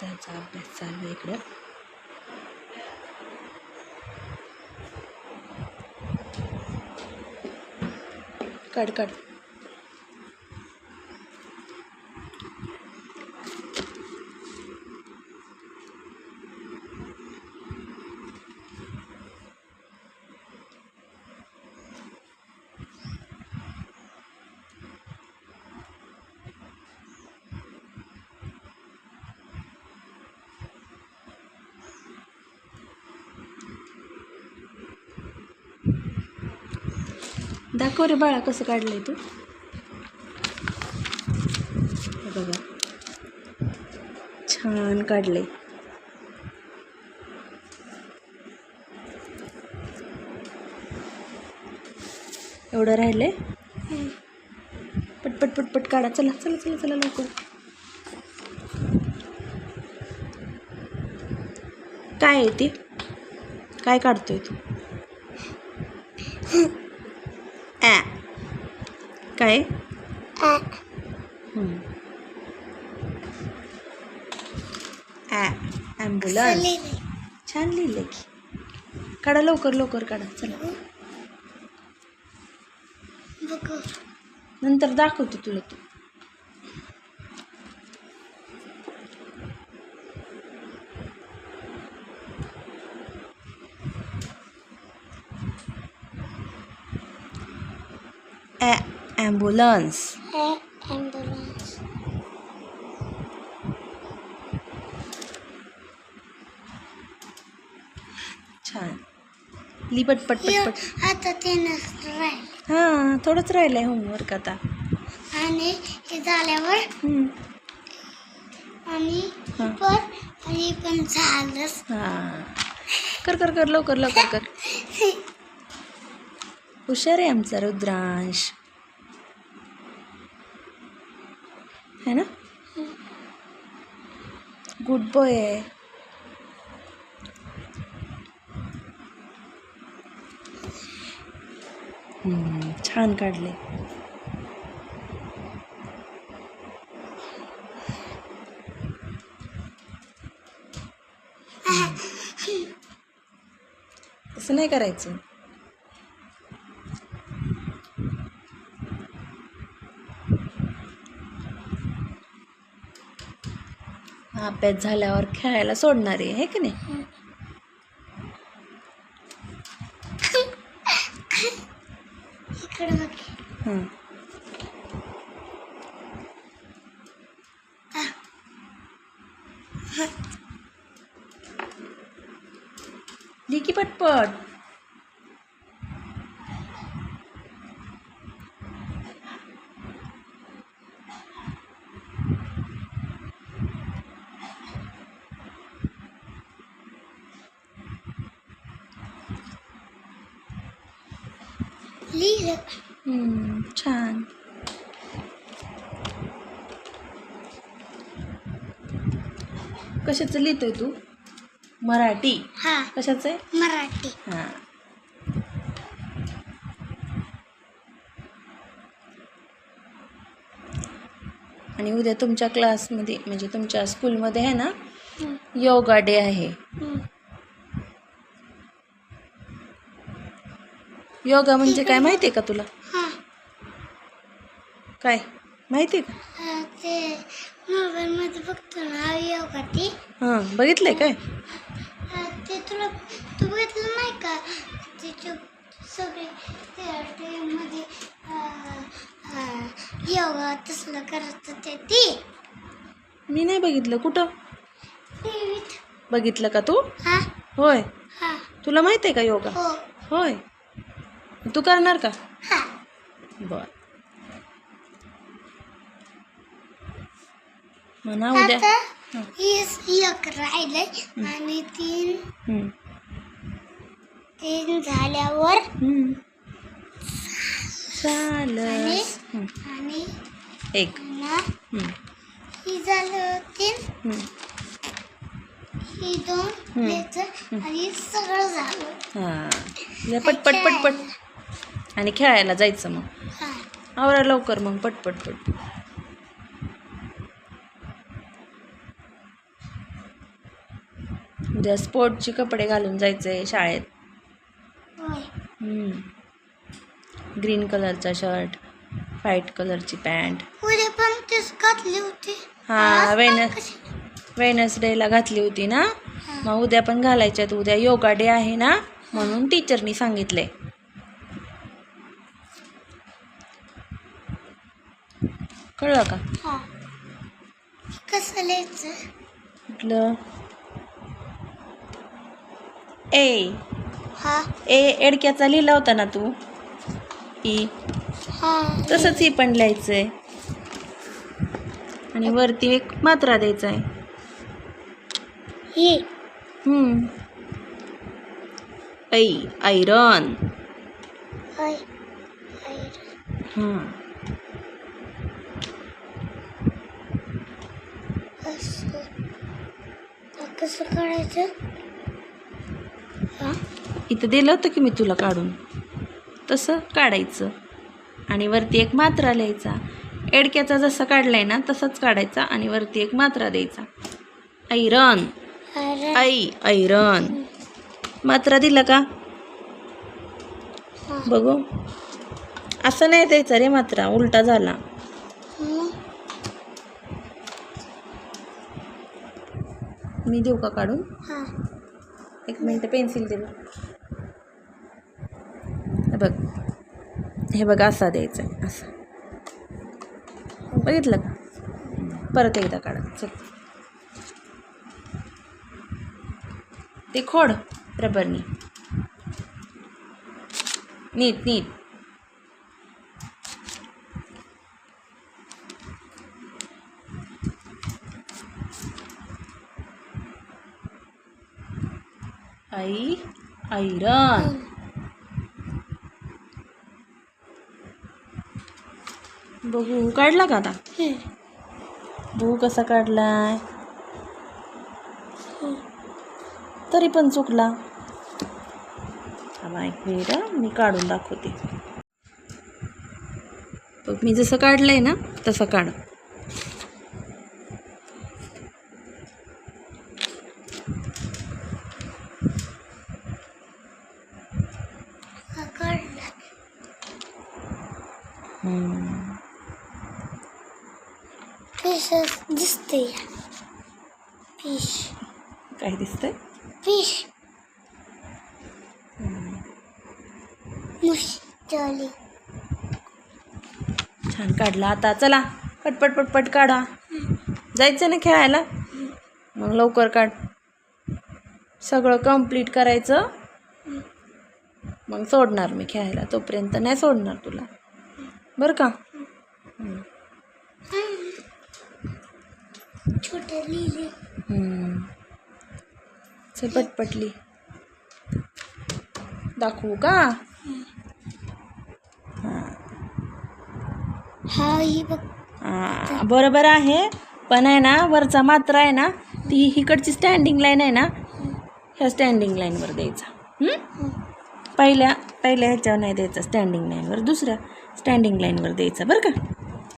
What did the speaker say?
त्याचा अभ्यास चालू आहे इकडं. काढ काढ. दाखव रे बाळा कसं काढलं आहे तू बघा. छान काढलंय. एवढं राहिलंय? पटपट पटपट काढा. चला चला चला चला लवकर. काय आहे ती? काय काढतोय तू? काय? ॲम्ब्युलन्स. छान लिहिलं की. काढा लवकर लवकर काढा चला. नंतर दाखवते तुला तू. ॲम्ब्युलन्स ॲम्ब्युलन्स छान. ली पटपट पटपट आता ते नसतं राहील हां थोडंच राहिलं आहे होमवर्क आता. आणि हे झाल्यावर हम्म. आणि हा. पण आणि पण झालंच. हां. कर कर कर लवकर लवकर कर. हुशार आहे आमचा रुद्रांश. है ना? गुड बॉय आहे छान काढले. असं नाही करायचं. अभ्यास झाल्यावर खेळायला सोडणार आहे हे की नाही? हां. लिकी पटपट. लिहिलं छान कशाचं लिहितोय तू? मराठी. हा. कशाचं? आहे मराठी. हां. आणि उद्या तुमच्या क्लासमध्ये म्हणजे तुमच्या स्कूलमध्ये आहे ना. योगा डे आहे. योगा म्हणजे काय माहिती आहे का तुला? हा. काय? माहिती आहे का मोबाईलमध्ये बघतो ना योगा ती. हां बघितलंय काय? ते तुला तू बघितलं नाही का? सगळे ते मध्ये योगा तसलं करत होते ती. मी नाही बघितलं. कुठं? टीव्हीत. बघितलं का तू? हा. होय. हा. तुला माहीत आहे का योगा? हो. होय. तू करणार का? हा. बर. म्हणा उद्या. आणि तीन. तीन झाल्यावर आणि? एक. ही झालं तीन. ही दोन आणि सगळं झालं. हा. ले पटपट पटपट आणि खेळायला जायचं मग. आवरा लवकर मग पटपट पट उद्या स्पोर्टचे कपडे घालून जायचं शाळेत. ग्रीन कलरचा शर्ट व्हाईट कलरची पॅन्ट. घातली होती. हा आज पण वेन कशी- वेनसडेला घातली होती ना. मग उद्या पण घालायच्यात. उद्या योगा डे आहे ना? म्हणून टीचरनी सांगितलंय. कळलं का? हा. कसं लिहायचं? कुठलं? ए. हा. ए एडक्याचा लिहिला होता ना तू? ई. हा. तसंच ही पण लिहायचंय. आणि वरती एक मात्रा द्यायचा आहे ही हम्म. ऐ आयरन. होय हा, कसं काढायचं इथं दिलं होतं की मी तुला काढून. तसं काढायचं. आणि वरती एक मात्रा लिहायचा. एडक्याचा जसा काढलाय ना तसाच काढायचा आणि वरती एक मात्रा द्यायचा. ऐरन आई ऐरन मात्रा दिला का? बघू. असं नाही द्यायचं रे मात्रा. उलटा झाला मग मी देऊ का काढून? हा. एक मिनटं पेन्सिल दे बघ हे बघ. हे बघ असा द्यायचा आहे असं. बघितलं का? परत एकदा काढा. चल. ते खोड रबरनी. नीट नीट. आई आयरन बघू काढला का आता. बघू कसा काढलाय. तरी पण चुकला. एक मिनिट मी काढून दाखवते. मी जसं काढलंय ना तसं काढ हा काढला हम्म. फिश दिसते फिश काय दिसतंय? फिश मुश्चली छान काढला आता. चला पटपट पटपट काढा. जायचं ना खेळायला? मग लवकर काढ. सगळं कंप्लीट करायचं. मग सोडणार मी खेळायला. तोपर्यंत नाही सोडणार तुला. बरं का? छोटे लिहिले. हम्म. चल पटपटली दाखवू का? हा ही बघ. हा, बरोबर आहे. पण आहे ना वरचा मात्रा आहे ना ती इकडची स्टँडिंग लाईन आहे ना ह्या स्टँडिंग लाईनवर द्यायचा. हम्म? पहिल्या पहिल्या ह्याच्यावर नाही द्यायचा स्टँडिंग लाईनवर दुसऱ्या स्टँडिंग लाईनवर द्यायचा बरं का?